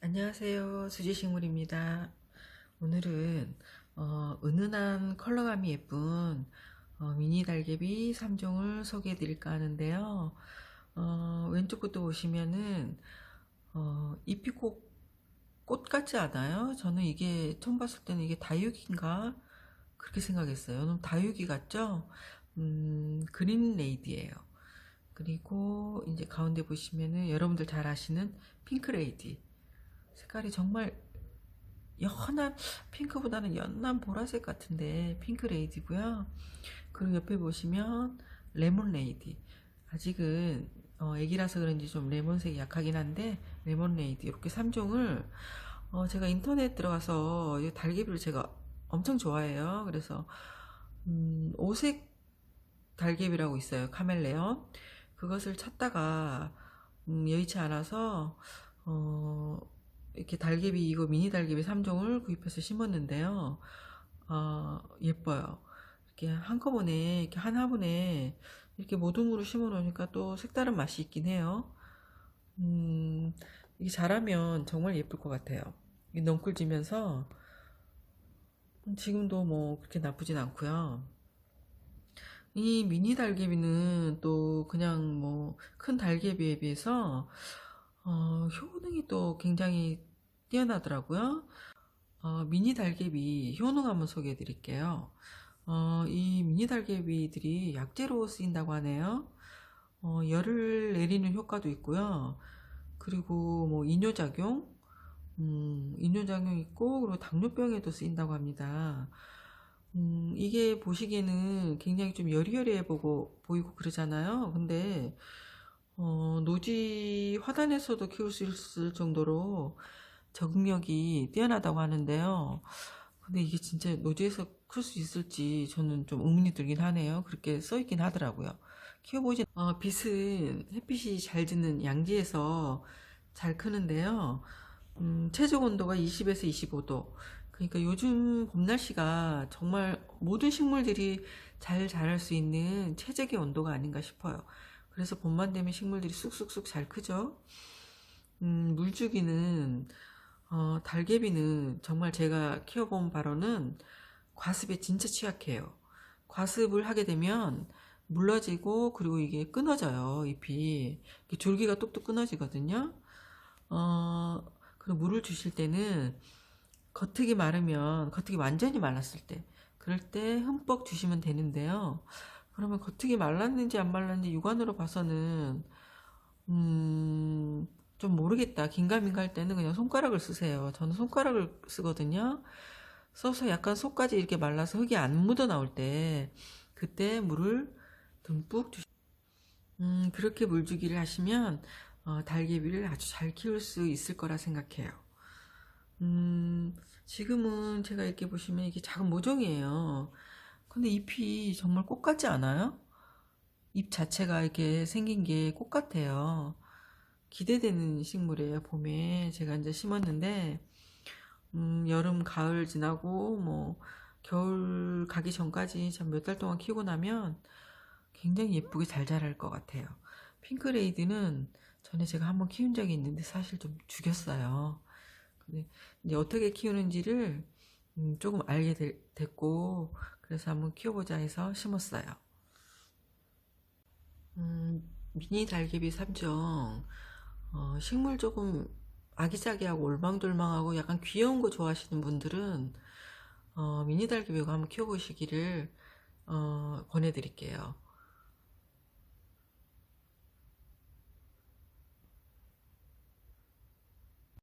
안녕하세요. 수지식물입니다. 오늘은 어, 은은한 컬러감이 예쁜 어, 미니 달개비 3종을 소개해 드릴까 하는데요. 어, 왼쪽부터 보시면은 어, 잎이 꼭 꽃 같지 않아요? 저는 이게 처음 봤을 때는 이게 다육인가 그렇게 생각했어요. 너무 다육이 같죠? 음, 그린 레이디예요. 그리고 이제 가운데 보시면은 여러분들 잘 아시는 핑크 레이디. 색깔이 정말 연한 핑크보다는 연한 보라색 같은데 핑크 레이디고요. 그리고 옆에 보시면 레몬 레이디. 아직은 어, 애기라서 그런지 좀 레몬색이 약하긴 한데 레몬 레이디 이렇게 3종을 어, 제가 인터넷 들어가서 이 달개비를 제가 엄청 좋아해요. 그래서 음, 오색 달개비라고 있어요. 카멜레온. 그것을 찾다가 음, 여의치 않아서 어, 이렇게 달개비 이거 미니 달개비 3종을 구입해서 심었는데요. 어, 예뻐요. 이렇게 한꺼번에 이렇게 한 화분에 이렇게 모둠으로 심어 놓으니까 또 색다른 맛이 있긴 해요. 음, 이게 자라면 정말 예쁠 것 같아요. 이 넝쿨 지면서 지금도 뭐 그렇게 나쁘진 않고요. 이 미니 달개비는 또 그냥 뭐 큰 달개비에 비해서 어, 효능이 또 굉장히 뛰어나더라고요. 어, 미니 달개비 효능 한번 소개해 드릴게요. 어, 이 미니 달개비들이 약재로 쓰인다고 하네요. 어, 열을 내리는 효과도 있고요. 그리고 뭐 이뇨작용, 음, 이뇨작용 있고, 그리고 당뇨병에도 쓰인다고 합니다. 음, 이게 보시기에는 굉장히 좀 여리여리해 보고, 보이고 그러잖아요. 근데, 어, 노지 화단에서도 키울 수 있을 정도로 적응력이 뛰어나다고 하는데요. 근데 이게 진짜 노지에서 클 수 있을지 저는 좀 의문이 들긴 하네요. 그렇게 써 있긴 하더라고요. 키워보진, 어, 빛은 햇빛이 잘 드는 양지에서 잘 크는데요. 음, 최적 온도가 20에서 25도. 그러니까 요즘 봄 날씨가 정말 모든 식물들이 잘 자랄 수 있는 최적의 온도가 아닌가 싶어요. 그래서 봄만 되면 식물들이 쑥쑥쑥 잘 크죠. 음, 물주기는 어, 달개비는 정말 제가 키워본 바로는 과습에 진짜 취약해요. 과습을 하게 되면 물러지고 그리고 이게 끊어져요 잎이 줄기가 뚝뚝 끊어지거든요. 어, 그리고 물을 주실 때는 겉흙이 마르면 겉흙이 완전히 말랐을 때 그럴 때 흠뻑 주시면 되는데요. 그러면 겉흙이 말랐는지 안 말랐는지 육안으로 봐서는 음, 좀 모르겠다. 긴가민가 할 때는 그냥 손가락을 쓰세요. 저는 손가락을 쓰거든요. 써서 약간 속까지 이렇게 말라서 흙이 안 묻어 나올 때 그때 물을 듬뿍 주시 음, 그렇게 물 주기를 하시면 어, 달개비를 아주 잘 키울 수 있을 거라 생각해요. 음, 지금은 제가 이렇게 보시면 이게 작은 모종이에요. 근데 잎이 정말 꽃 같지 않아요? 잎 자체가 이렇게 생긴 게 꽃 같아요. 기대되는 식물이에요. 봄에 제가 이제 심었는데, 음, 여름, 가을 지나고, 뭐, 겨울 가기 전까지 몇 달 동안 키우고 나면 굉장히 예쁘게 잘 자랄 것 같아요. 핑크레이드는 전에 제가 한번 키운 적이 있는데 사실 좀 죽였어요. 근데 어떻게 키우는지를 음, 조금 알게 되- 됐고, 그래서 한번 키워보자 해서 심었어요. 음, 미니 달개비 3종, 어, 식물 조금 아기자기하고 올망졸망하고 약간 귀여운 거 좋아하시는 분들은 어, 미니 이거 한번 키워보시기를 어, 권해드릴게요.